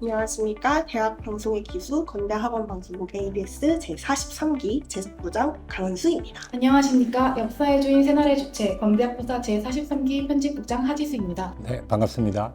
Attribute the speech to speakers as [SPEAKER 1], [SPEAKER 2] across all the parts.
[SPEAKER 1] 안녕하십니까. 대학 방송의 기수 건대 학원 방송국 ABS 제43기 제작부장 강은수입니다.
[SPEAKER 2] 안녕하십니까. 역사의 주인 새날의 주체 광대학부사 제43기 편집국장 하지수입니다.
[SPEAKER 3] 네, 반갑습니다.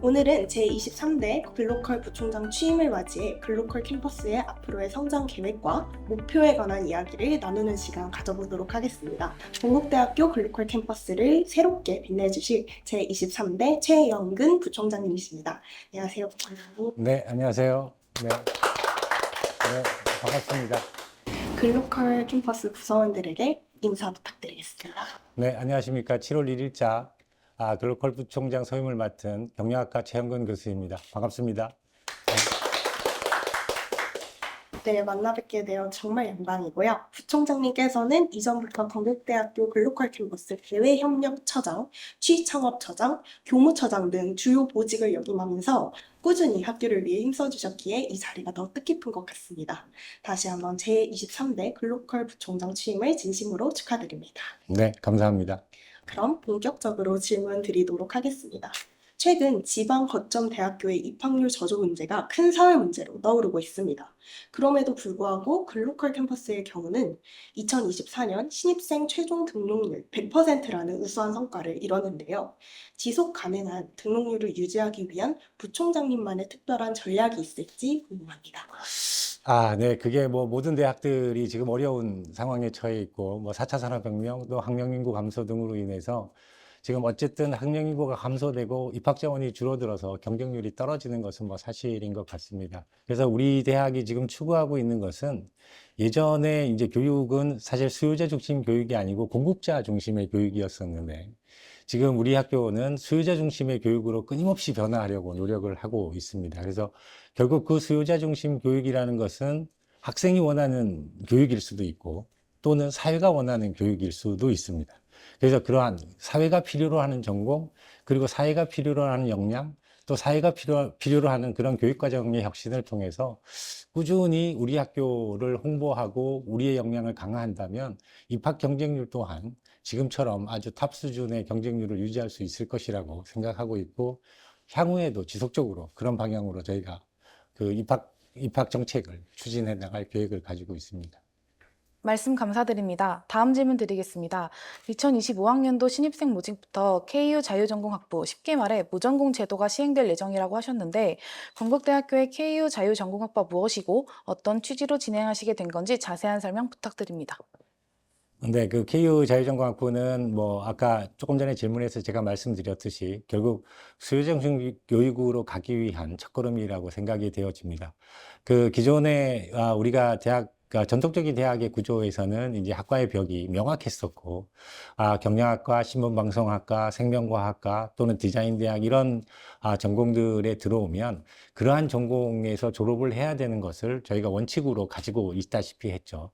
[SPEAKER 1] 오늘은 제23대 글로컬 부총장 취임을 맞이해 글로컬 캠퍼스의 앞으로의 성장 계획과 목표에 관한 이야기를 나누는 시간 가져보도록 하겠습니다. 동국대학교 글로컬 캠퍼스를 새롭게 빛내주실 제23대 최영근 부총장님이십니다. 안녕하세요, 부총장님.
[SPEAKER 3] 네, 안녕하세요. 네, 네 반갑습니다.
[SPEAKER 1] 글로컬 캠퍼스 구성원들에게 인사 부탁드리겠습니다.
[SPEAKER 3] 네, 안녕하십니까. 7월 1일자 아, 글로컬 부총장 소임을 맡은 경영학과 최영근 교수입니다. 반갑습니다.
[SPEAKER 1] 네, 만나 뵙게 되어 정말 영광이고요. 부총장님께서는 이전부터 건국대학교 글로컬 캠퍼스 대외협력처장, 취창업처장, 교무처장 등 주요 보직을 역임하면서 꾸준히 학교를 위해 힘써주셨기에 이 자리가 더 뜻깊은 것 같습니다. 다시 한번 제23대 글로컬 부총장 취임을 진심으로 축하드립니다.
[SPEAKER 3] 네, 감사합니다.
[SPEAKER 1] 그럼 본격적으로 질문 드리도록 하겠습니다. 최근 지방 거점 대학교의 입학률 저조 문제가 큰 사회 문제로 떠오르고 있습니다. 그럼에도 불구하고 글로컬 캠퍼스의 경우는 2024년 신입생 최종 등록률 100%라는 우수한 성과를 이뤘는데요. 지속 가능한 등록률을 유지하기 위한 부총장님만의 특별한 전략이 있을지 궁금합니다.
[SPEAKER 3] 아, 네, 그게 뭐 모든 대학들이 지금 어려운 상황에 처해 있고, 뭐 4차 산업혁명, 또 학령인구 감소 등으로 인해서 지금 어쨌든 학령인구가 감소되고 입학 자원이 줄어들어서 경쟁률이 떨어지는 것은 뭐 사실인 것 같습니다. 그래서 우리 대학이 지금 추구하고 있는 것은 예전에 이제 교육은 사실 수요자 중심 교육이 아니고 공급자 중심의 교육이었었는데 지금 우리 학교는 수요자 중심의 교육으로 끊임없이 변화하려고 노력을 하고 있습니다. 그래서 결국 그 수요자 중심 교육이라는 것은 학생이 원하는 교육일 수도 있고 또는 사회가 원하는 교육일 수도 있습니다. 그래서 그러한 사회가 필요로 하는 전공 그리고 사회가 필요로 하는 역량 또 사회가 필요, 필요로 하는 그런 교육과정의 혁신을 통해서 꾸준히 우리 학교를 홍보하고 우리의 역량을 강화한다면 입학 경쟁률 또한 지금처럼 아주 탑 수준의 경쟁률을 유지할 수 있을 것이라고 생각하고 있고 향후에도 지속적으로 그런 방향으로 저희가 그 입학 입학 정책을 추진해 나갈 계획을 가지고 있습니다.
[SPEAKER 2] 말씀 감사드립니다. 다음 질문 드리겠습니다. 2025학년도 신입생 모집부터 KU 자유전공 학부, 쉽게 말해 무전공 제도가 시행될 예정이라고 하셨는데 건국대학교의 KU 자유전공 학과 무엇이고 어떤 취지로 진행하시게 된 건지 자세한 설명 부탁드립니다.
[SPEAKER 3] 근데 그 KU 자유전공학부는 뭐 아까 조금 전에 질문에서 제가 말씀드렸듯이 결국 수요중심 교육으로 가기 위한 첫걸음이라고 생각이 되어집니다. 그 기존에 아, 우리가 대학 그러니까 전통적인 대학의 구조에서는 이제 학과의 벽이 명확했었고, 아, 경영학과, 신문방송학과, 생명과학과 또는 디자인 대학 이런 아, 전공들에 들어오면 그러한 전공에서 졸업을 해야 되는 것을 저희가 원칙으로 가지고 있다시피 했죠.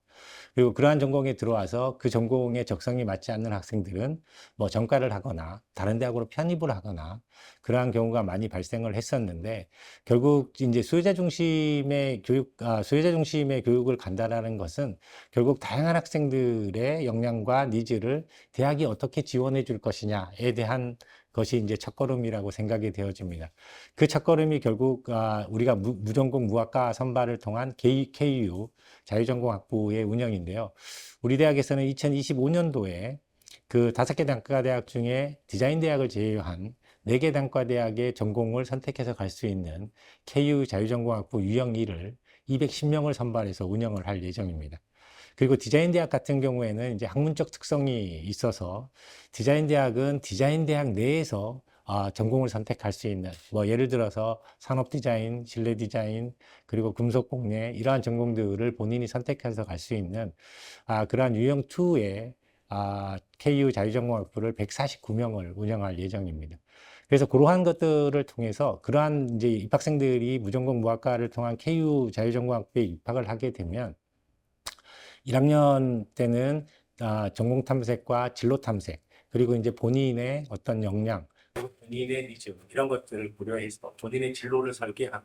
[SPEAKER 3] 그리고 그러한 전공에 들어와서 그 전공에 적성이 맞지 않는 학생들은 뭐 전과를 하거나 다른 대학으로 편입을 하거나 그러한 경우가 많이 발생을 했었는데 결국 이제 수요자 중심의 교육, 아, 수요자 중심의 교육을 간다라는 것은 결국 다양한 학생들의 역량과 니즈를 대학이 어떻게 지원해 줄 것이냐에 대한 것이 이제 첫걸음이라고 생각이 되어집니다. 그 첫걸음이 결국 아, 우리가 무, 무전공 무학과 선발을 통한 KU 자유전공학부의 운영인데요. 우리 대학에서는 2025년도에 그 다섯 개 단과 대학 중에 디자인 대학을 제외한 네 개 단과 대학의 전공을 선택해서 갈 수 있는 KU 자유전공학부 유형 1을 210명을 선발해서 운영을 할 예정입니다. 그리고 디자인 대학 같은 경우에는 이제 학문적 특성이 있어서 디자인 대학은 디자인 대학 내에서 아, 전공을 선택할 수 있는 뭐 예를 들어서 산업 디자인, 실내 디자인, 그리고 금속 공예 이러한 전공들을 본인이 선택해서 갈 수 있는 아, 그러한 유형 2의 아, KU 자유전공학부를 149명을 운영할 예정입니다. 그래서 그러한 것들을 통해서 그러한 이제 입학생들이 무전공 무학과를 통한 KU 자유전공학부에 입학을 하게 되면 1학년 때는 아, 전공 탐색과 진로 탐색 그리고 이제 본인의 어떤 역량 본인의 니즈 이런 것들을 고려해서 본인의 진로를 설계하고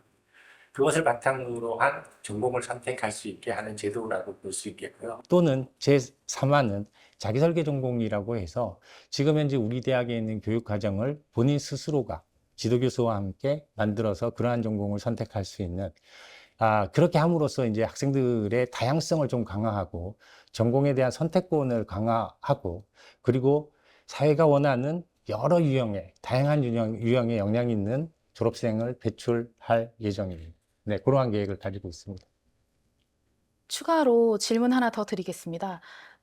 [SPEAKER 3] 그것을 바탕으로 한 전공을 선택할 수 있게 하는 제도라고 볼 수 있겠고요. 또는 제3화는 자기설계 전공이라고 해서 지금 현재 우리 대학에 있는 교육 과정을 본인 스스로가 지도교수와 함께 만들어서 그러한 전공을 선택할 수 있는 아, 그렇게 함으로써 이제 학생들의 다양성을 좀 강화하고 전공에 대한 선택권을 강화하고 그리고 사회가 원하는 여러 유형의 다양한 유형, 유형의 역량 있는 졸업생을 배출할 예정입니다. 네, 그러한 계획을 가지고 있습니다.
[SPEAKER 2] 추가로 질문 하나 더 드리겠습니다.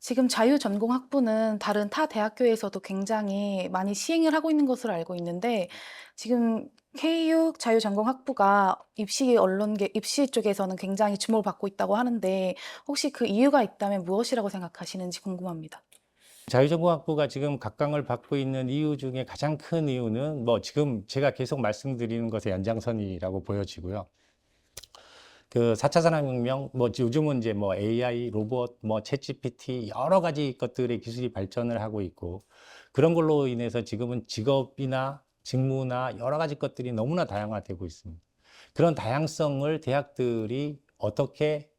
[SPEAKER 2] 지금 자유 전공 학부는 다른 타 대학교에서도 굉장히 많이 시행을 하고 있는 것으로 알고 있는데 지금 KU 자유 전공 학부가 입시 언론계, 입시 쪽에서는 굉장히 주목을 받고 있다고 하는데 혹시 그 이유가 있다면 무엇이라고 생각하시는지 궁금합니다.
[SPEAKER 3] 자유전공학부가 지금 각광을 받고 있는 이유 중에 가장 큰 이유는 뭐 지금 제가 계속 말씀드리는 것의 연장선이라고 보여지고요. 그 4차 산업혁명, 뭐 요즘은 이제 뭐 AI, 로봇, 뭐 챗GPT 여러 가지 것들의 기술이 발전을 하고 있고 그런 걸로 인해서 지금은 직업이나 직무나 여러 가지 것들이 너무나 다양화되고 있습니다. 그런 다양성을 대학들이 어떻게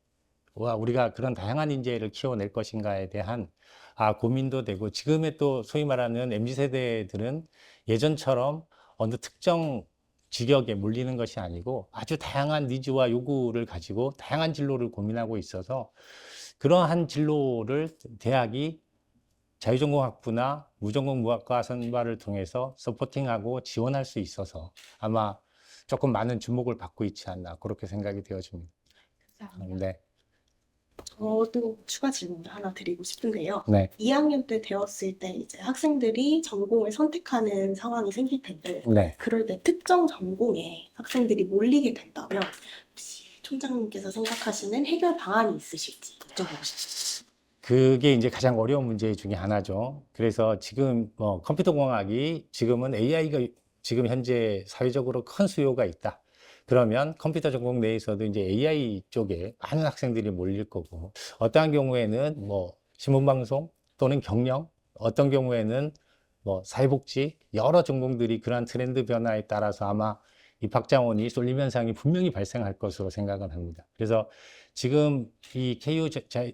[SPEAKER 3] 와, 우리가 그런 다양한 인재를 키워낼 것인가에 대한 아, 고민도 되고 지금의 또 소위 말하는 MZ 세대들은 예전처럼 어느 특정 직역에 몰리는 것이 아니고 아주 다양한 니즈와 요구를 가지고 다양한 진로를 고민하고 있어서 그러한 진로를 대학이 자유전공학부나 무전공 무학과 선발을 통해서 서포팅하고 지원할 수 있어서 아마 조금 많은 주목을 받고 있지 않나 그렇게 생각이 되어집니다. 네,
[SPEAKER 1] 저도 추가 질문을 하나 드리고 싶은데요.
[SPEAKER 3] 네,
[SPEAKER 1] 2학년 때 되었을 때 이제 학생들이 전공을 선택하는 상황이 생길 텐데
[SPEAKER 3] 네.
[SPEAKER 1] 그럴 때 특정 전공에 학생들이 몰리게 된다면 혹시 총장님께서 생각하시는 해결 방안이 있으실지 여쭤보고 싶습니다.
[SPEAKER 3] 그게 이제 가장 어려운 문제 중에 하나죠. 그래서 지금 뭐 컴퓨터 공학이 지금은 AI가 지금 현재 사회적으로 큰 수요가 있다. 그러면 컴퓨터 전공 내에서도 이제 AI 쪽에 많은 학생들이 몰릴 거고 어떠한 경우에는 뭐 신문방송 또는 경영 어떤 경우에는 뭐 사회복지 여러 전공들이 그러한 트렌드 변화에 따라서 아마 입학 자원이 쏠림 현상이 분명히 발생할 것으로 생각을 합니다. 그래서 지금 이 KU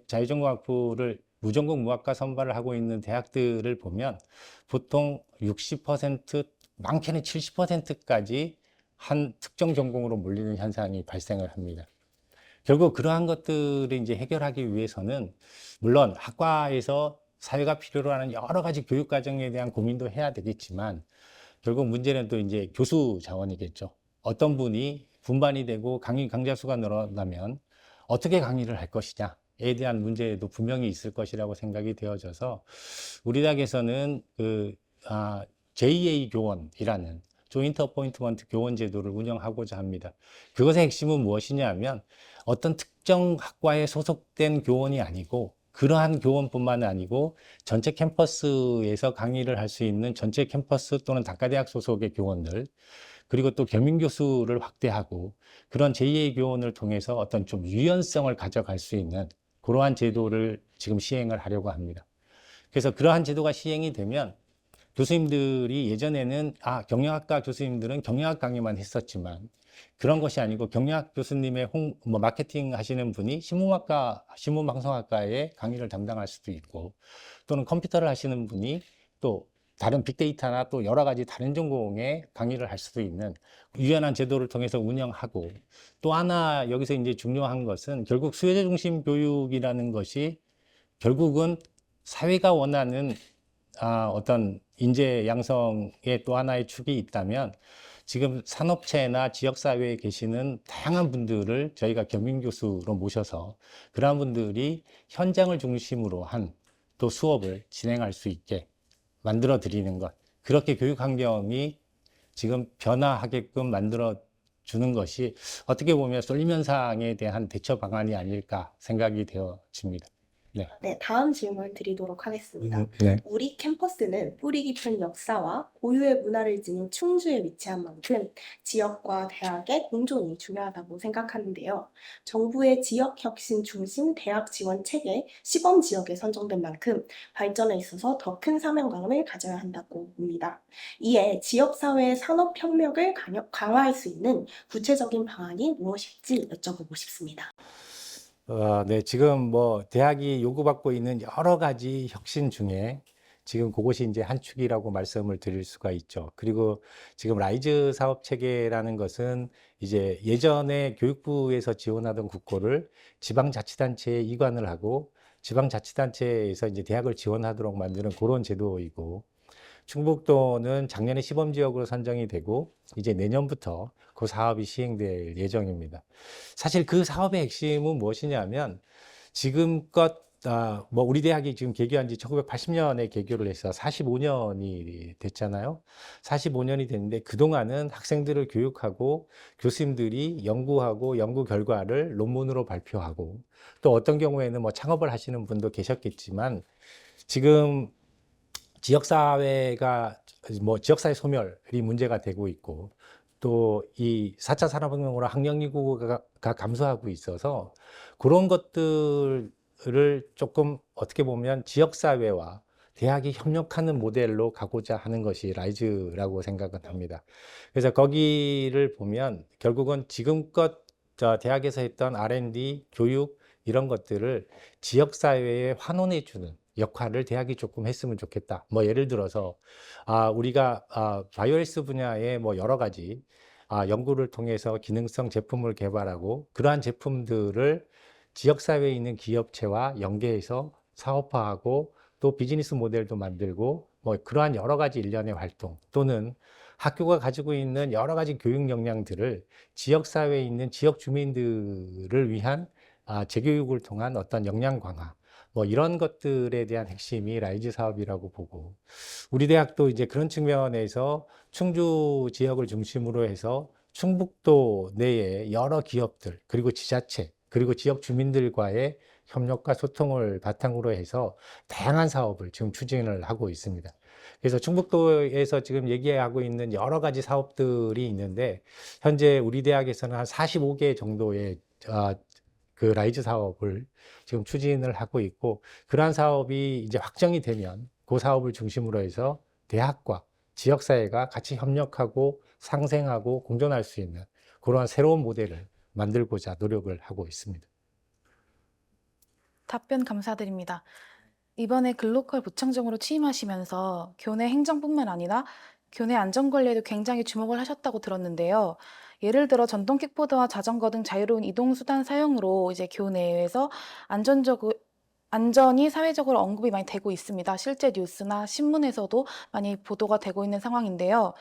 [SPEAKER 3] 자유전공학부를 무전공 무학과 선발을 하고 있는 대학들을 보면 보통 60% 많게는 70%까지 한 특정 전공으로 몰리는 현상이 발생을 합니다. 결국 그러한 것들을 이제 해결하기 위해서는 물론 학과에서 사회가 필요로 하는 여러 가지 교육 과정에 대한 고민도 해야 되겠지만 결국 문제는 또 이제 교수 자원이겠죠. 어떤 분이 분반이 되고 강의 강좌 수가 늘어나면 어떻게 강의를 할 것이냐 에 대한 문제도 분명히 있을 것이라고 생각이 되어져서 우리 대학에서는 그 아, JA 교원이라는 조인트 어포인트먼트 교원 제도를 운영하고자 합니다. 그것의 핵심은 무엇이냐면 어떤 특정 학과에 소속된 교원이 아니고 그러한 교원뿐만 아니고 전체 캠퍼스에서 강의를 할 수 있는 전체 캠퍼스 또는 단과대학 소속의 교원들 그리고 또 겸임 교수를 확대하고 그런 제2의 교원을 통해서 어떤 좀 유연성을 가져갈 수 있는 그러한 제도를 지금 시행을 하려고 합니다. 그래서 그러한 제도가 시행이 되면 교수님들이 예전에는 아 경영학과 교수님들은 경영학 강의만 했었지만 그런 것이 아니고 경영학 교수님의 홍, 뭐 마케팅 하시는 분이 신문학과, 신문방송학과에 강의를 담당할 수도 있고 또는 컴퓨터를 하시는 분이 또 다른 빅데이터나 또 여러 가지 다른 전공에 강의를 할 수도 있는 유연한 제도를 통해서 운영하고 또 하나 여기서 이제 중요한 것은 결국 수요자 중심 교육이라는 것이 결국은 사회가 원하는 아, 어떤 인재 양성의 또 하나의 축이 있다면 지금 산업체나 지역사회에 계시는 다양한 분들을 저희가 겸임교수로 모셔서 그러한 분들이 현장을 중심으로 한 또 수업을 진행할 수 있게 만들어 드리는 것. 그렇게 교육 환경이 지금 변화하게끔 만들어 주는 것이 어떻게 보면 쏠림 현상에 대한 대처 방안이 아닐까 생각이 되어집니다.
[SPEAKER 1] 네, 다음 질문 드리도록 하겠습니다.
[SPEAKER 3] 네.
[SPEAKER 1] 우리 캠퍼스는 뿌리 깊은 역사와 고유의 문화를 지닌 충주에 위치한 만큼 지역과 대학의 공존이 중요하다고 생각하는데요. 정부의 지역 혁신 중심 대학 지원 체계 시범 지역에 선정된 만큼 발전에 있어서 더 큰 사명감을 가져야 한다고 봅니다. 이에 지역 사회의 산업 협력을 강화- 강화할 수 있는 구체적인 방안이 무엇일지 여쭤보고 싶습니다.
[SPEAKER 3] 어, 네, 지금 뭐 대학이 요구받고 있는 여러 가지 혁신 중에 지금 그것이 이제 한 축이라고 말씀을 드릴 수가 있죠. 그리고 지금 라이즈 사업 체계라는 것은 이제 예전에 교육부에서 지원하던 국고를 지방자치단체에 이관을 하고 지방자치단체에서 이제 대학을 지원하도록 만드는 그런 제도이고 충북도는 작년에 시범지역으로 선정이 되고 이제 내년부터 그 사업이 시행될 예정입니다. 사실 그 사업의 핵심은 무엇이냐면 지금껏 아, 뭐 우리 대학이 지금 개교한 지 1980년에 개교를 해서 45년이 됐잖아요. 45년이 됐는데 그동안은 학생들을 교육하고 교수님들이 연구하고 연구 결과를 논문으로 발표하고 또 어떤 경우에는 뭐 창업을 하시는 분도 계셨겠지만 지금 지역사회가 뭐 지역사회 소멸이 문제가 되고 있고 또 이 4차 산업혁명으로 학령 인구가 가 감소하고 있어서 그런 것들을 조금 어떻게 보면 지역사회와 대학이 협력하는 모델로 가고자 하는 것이 라이즈라고 생각은 합니다. 그래서 거기를 보면 결국은 지금껏 저 대학에서 했던 R&D, 교육 이런 것들을 지역사회에 환원해 주는 역할을 대학이 조금 했으면 좋겠다. 뭐 예를 들어서 아 우리가 아 바이오헬스 분야에 뭐 여러 가지 아 연구를 통해서 기능성 제품을 개발하고 그러한 제품들을 지역 사회에 있는 기업체와 연계해서 사업화하고 또 비즈니스 모델도 만들고 뭐 그러한 여러 가지 일련의 활동 또는 학교가 가지고 있는 여러 가지 교육 역량들을 지역 사회에 있는 지역 주민들을 위한 아, 재교육을 통한 어떤 역량 강화 뭐 이런 것들에 대한 핵심이 라이즈 사업이라고 보고 우리 대학도 이제 그런 측면에서 충주 지역을 중심으로 해서 충북도 내에 여러 기업들 그리고 지자체 그리고 지역 주민들과의 협력과 소통을 바탕으로 해서 다양한 사업을 지금 추진을 하고 있습니다. 그래서 충북도에서 지금 얘기하고 있는 여러 가지 사업들이 있는데 현재 우리 대학에서는 한 45개 정도의 아, 그 라이즈 사업을 지금 추진을 하고 있고 그러한 사업이 이제 확정이 되면 그 사업을 중심으로 해서 대학과 지역사회가 같이 협력하고 상생하고 공존할 수 있는 그러한 새로운 모델을 만들고자 노력을 하고 있습니다.
[SPEAKER 2] 답변 감사드립니다. 이번에 글로컬 부청장으로 취임하시면서 교내 행정뿐만 아니라 교내 안전관리에도 굉장히 주목을 하셨다고 들었는데요. 예를 들어 전동 킥보드와 자전거 등 자유로운 이동 수단 사용으로 이제 교내에서 안전적으로 안전이 사회적으로 언급이 많이 되고 있습니다. 실제 뉴스나 신문에서도 많이 보도가 되고 있는 상황인데요.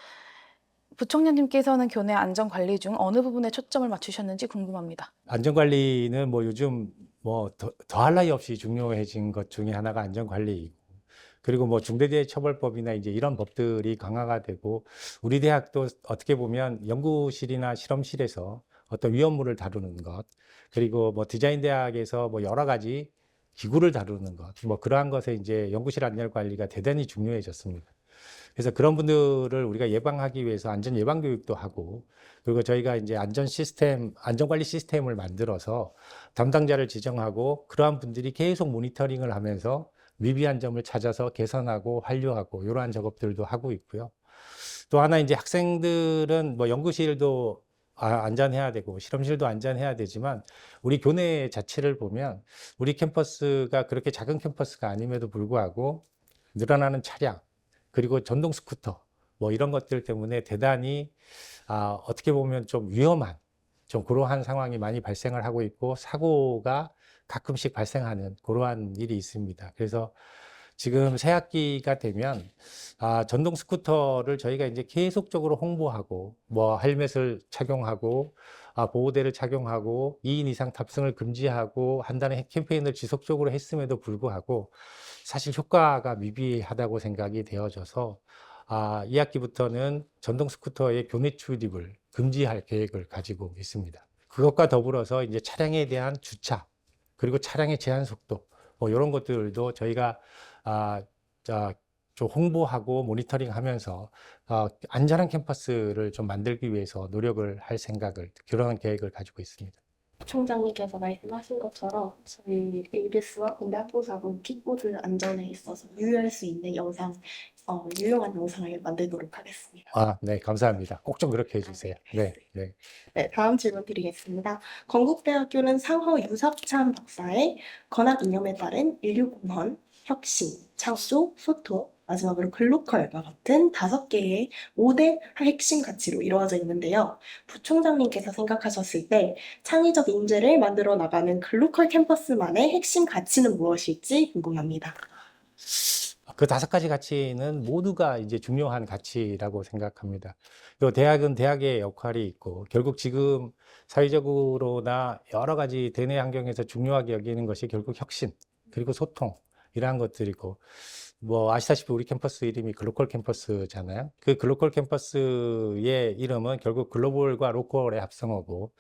[SPEAKER 2] 부총장님께서는 교내 안전 관리 중 어느 부분에 초점을 맞추셨는지 궁금합니다.
[SPEAKER 3] 안전관리는 뭐 요즘 뭐 더할 나위 없이 중요해진 것 중에 하나가 안전관리이고 그리고 뭐 중대재해처벌법이나 이제 이런 법들이 강화가 되고 우리 대학도 어떻게 보면 연구실이나 실험실에서 어떤 위험물을 다루는 것 그리고 뭐 디자인 대학에서 뭐 여러 가지 기구를 다루는 것 뭐 그러한 것에 이제 연구실 안전 관리가 대단히 중요해졌습니다. 그래서 그런 분들을 우리가 예방하기 위해서 안전 예방 교육도 하고 그리고 저희가 이제 안전 시스템, 안전 관리 시스템을 만들어서 담당자를 지정하고 그러한 분들이 계속 모니터링을 하면서 미비한 점을 찾아서 개선하고 완료하고 이러한 작업들도 하고 있고요. 또 하나 이제 학생들은 뭐 연구실도 아, 안전해야 되고 실험실도 안전해야 되지만 우리 교내 자체를 보면 우리 캠퍼스가 그렇게 작은 캠퍼스가 아님에도 불구하고 늘어나는 차량 그리고 전동 스쿠터 뭐 이런 것들 때문에 대단히 아, 어떻게 보면 좀 위험한 좀 그러한 상황이 많이 발생을 하고 있고 사고가 가끔씩 발생하는 그러한 일이 있습니다. 그래서 지금 새 학기가 되면 아, 전동 스쿠터를 저희가 이제 계속적으로 홍보하고 뭐 헬멧을 착용하고 아, 보호대를 착용하고 2인 이상 탑승을 금지하고 한다는 캠페인을 지속적으로 했음에도 불구하고 사실 효과가 미비하다고 생각이 되어져서 아, 이 학기부터는 전동 스쿠터의 교내 출입을 금지할 계획을 가지고 있습니다. 그것과 더불어서 이제 차량에 대한 주차 그리고 차량의 제한 속도 뭐 이런 것들도 저희가 아, 자, 좀 홍보하고 모니터링 하면서 어, 안전한 캠퍼스를 좀 만들기 위해서 노력을 할 생각을 그런 계획을 가지고 있습니다.
[SPEAKER 1] 총장님께서 말씀하신 것처럼 저희 ABS와 공대 학부사고 킥보드 안전에 있어서 유의할 수 있는 영상, 어, 유용한 영상을 만들도록 하겠습니다.
[SPEAKER 3] 아, 네, 감사합니다. 꼭 좀 그렇게 해주세요. 네, 네.
[SPEAKER 1] 네, 다음 질문 드리겠습니다. 건국대학교는 상허 유석찬 박사의 건학 이념에 따른 인류 공헌, 혁신, 창조, 소통, 마지막으로 글로컬과 같은 다섯 개의 5대 핵심 가치로 이루어져 있는데요. 부총장님께서 생각하셨을 때 창의적 인재를 만들어 나가는 글로컬 캠퍼스만의 핵심 가치는 무엇일지 궁금합니다.
[SPEAKER 3] 그 다섯 가지 가치는 모두가 이제 중요한 가치라고 생각합니다. 또 대학은 대학의 역할이 있고 결국 지금 사회적으로나 여러 가지 대내 환경에서 중요하게 여기는 것이 결국 혁신 그리고 소통 이러한 것들이고 뭐 아시다시피 우리 캠퍼스 이름이 글로컬 캠퍼스잖아요. 그 글로컬 캠퍼스의 이름은 결국 글로벌과 로컬의 합성어고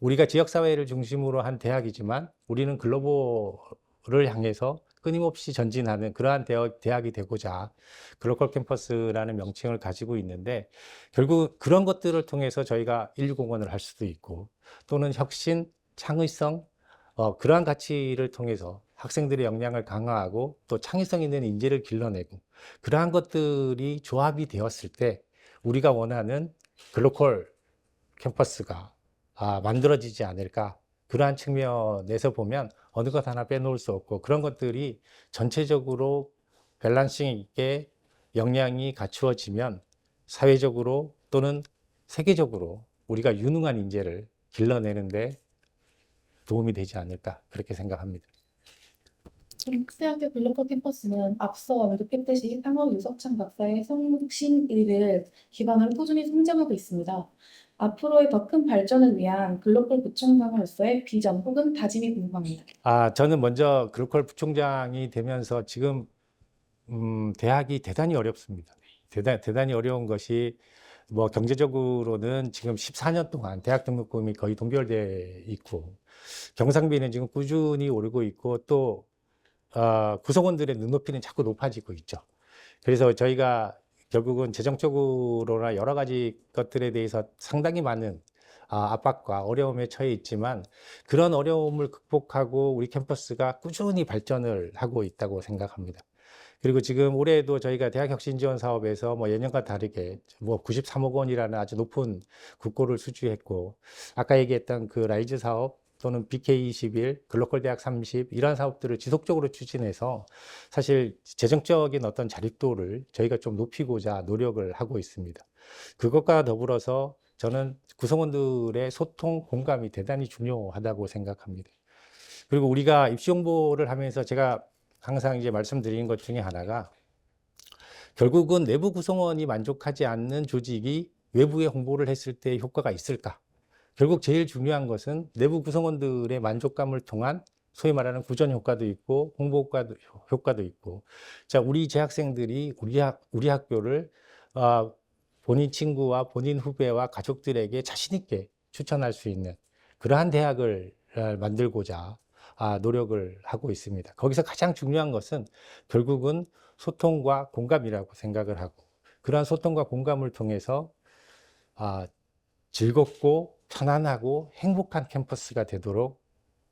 [SPEAKER 3] 우리가 지역 사회를 중심으로 한 대학이지만 우리는 글로벌을 향해서 끊임없이 전진하는 그러한 대학, 대학이 되고자 글로컬 캠퍼스라는 명칭을 가지고 있는데 결국 그런 것들을 통해서 저희가 인류공헌을 할 수도 있고 또는 혁신, 창의성 어, 그러한 가치를 통해서 학생들의 역량을 강화하고 또 창의성 있는 인재를 길러내고 그러한 것들이 조합이 되었을 때 우리가 원하는 글로컬 캠퍼스가 아, 만들어지지 않을까 그러한 측면에서 보면 어느 것 하나 빼놓을 수 없고 그런 것들이 전체적으로 밸런싱 있게 역량이 갖추어지면 사회적으로 또는 세계적으로 우리가 유능한 인재를 길러내는데 도움이 되지 않을까 그렇게 생각합니다.
[SPEAKER 4] 국대학교 글로컬 캠퍼스는 앞서 언급했듯이 상호 유석찬 박사의 성신 일을 기반으로 꾸준히 성장하고 있습니다. 앞으로의 더 큰 발전을 위한 글로컬 부총장으로서의 비전 혹은 다짐이 궁금합니다.
[SPEAKER 3] 아, 저는 먼저 글로컬 부총장이 되면서 지금 음, 대학이 대단히 어렵습니다. 대단, 대단히 어려운 것이 뭐 경제적으로는 지금 14년 동안 대학 등록금이 거의 동결돼 있고 경상비는 지금 꾸준히 오르고 있고 또 어, 구성원들의 눈높이는 자꾸 높아지고 있죠. 그래서 저희가 결국은 재정적으로나 여러 가지 것들에 대해서 상당히 많은 아, 압박과 어려움에 처해 있지만 그런 어려움을 극복하고 우리 캠퍼스가 꾸준히 발전을 하고 있다고 생각합니다. 그리고 지금 올해도 저희가 대학 혁신 지원 사업에서 뭐 예년과 다르게 뭐 93억 원이라는 아주 높은 국고를 수주했고 아까 얘기했던 그 라이즈 사업 또는 BK21, 글로컬 대학 30 이런 사업들을 지속적으로 추진해서 사실 재정적인 어떤 자립도를 저희가 좀 높이고자 노력을 하고 있습니다. 그것과 더불어서 저는 구성원들의 소통, 공감이 대단히 중요하다고 생각합니다. 그리고 우리가 입시 홍보를 하면서 제가 항상 이제 말씀드리는 것 중에 하나가 결국은 내부 구성원이 만족하지 않는 조직이 외부에 홍보를 했을 때 효과가 있을까? 결국 제일 중요한 것은 내부 구성원들의 만족감을 통한 소위 말하는 구전 효과도 있고 홍보 효과도, 효과도 있고 자 우리 재학생들이 우리 학 우리 학교를 아, 본인 친구와 본인 후배와 가족들에게 자신 있게 추천할 수 있는 그러한 대학을 아, 만들고자 아, 노력을 하고 있습니다. 거기서 가장 중요한 것은 결국은 소통과 공감이라고 생각을 하고 그러한 소통과 공감을 통해서 아, 즐겁고 편안하고 행복한 캠퍼스가 되도록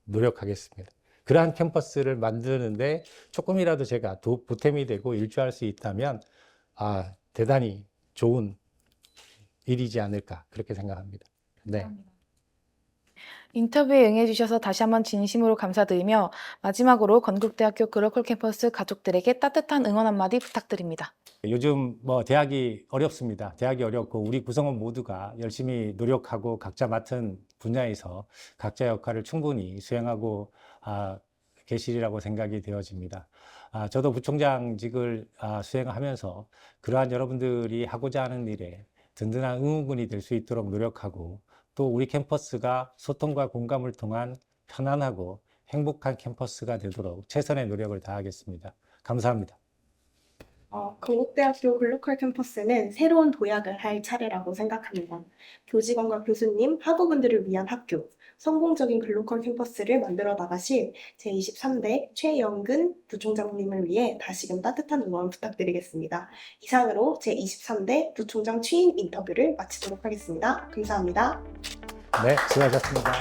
[SPEAKER 3] 노력하겠습니다. 그러한 캠퍼스를 만드는데 조금이라도 제가 도, 보탬이 되고 일조할 수 있다면 아, 대단히 좋은 일이지 않을까 그렇게 생각합니다. 네.
[SPEAKER 2] 인터뷰에 응해주셔서 다시 한번 진심으로 감사드리며 마지막으로 건국대학교 글로컬 캠퍼스 가족들에게 따뜻한 응원 한마디 부탁드립니다.
[SPEAKER 3] 요즘 뭐 대학이 어렵습니다. 대학이 어렵고 우리 구성원 모두가 열심히 노력하고 각자 맡은 분야에서 각자 역할을 충분히 수행하고 아, 계시리라고 생각이 되어집니다. 아, 저도 부총장직을 아, 수행하면서 그러한 여러분들이 하고자 하는 일에 든든한 응원군이 될 수 있도록 노력하고 또 우리 캠퍼스가 소통과 공감을 통한 편안하고 행복한 캠퍼스가 되도록 최선의 노력을 다하겠습니다. 감사합니다.
[SPEAKER 1] 어, 건국대학교 글로컬 캠퍼스는 새로운 도약을 할 차례라고 생각합니다. 교직원과 교수님, 학우분들을 위한 학교, 성공적인 글로컬 캠퍼스를 만들어 나가실 제23대 최영근 부총장님을 위해 다시금 따뜻한 응원 부탁드리겠습니다. 이상으로 제23대 부총장 취임 인터뷰를 마치도록 하겠습니다. 감사합니다.
[SPEAKER 3] 네, 수고하셨습니다.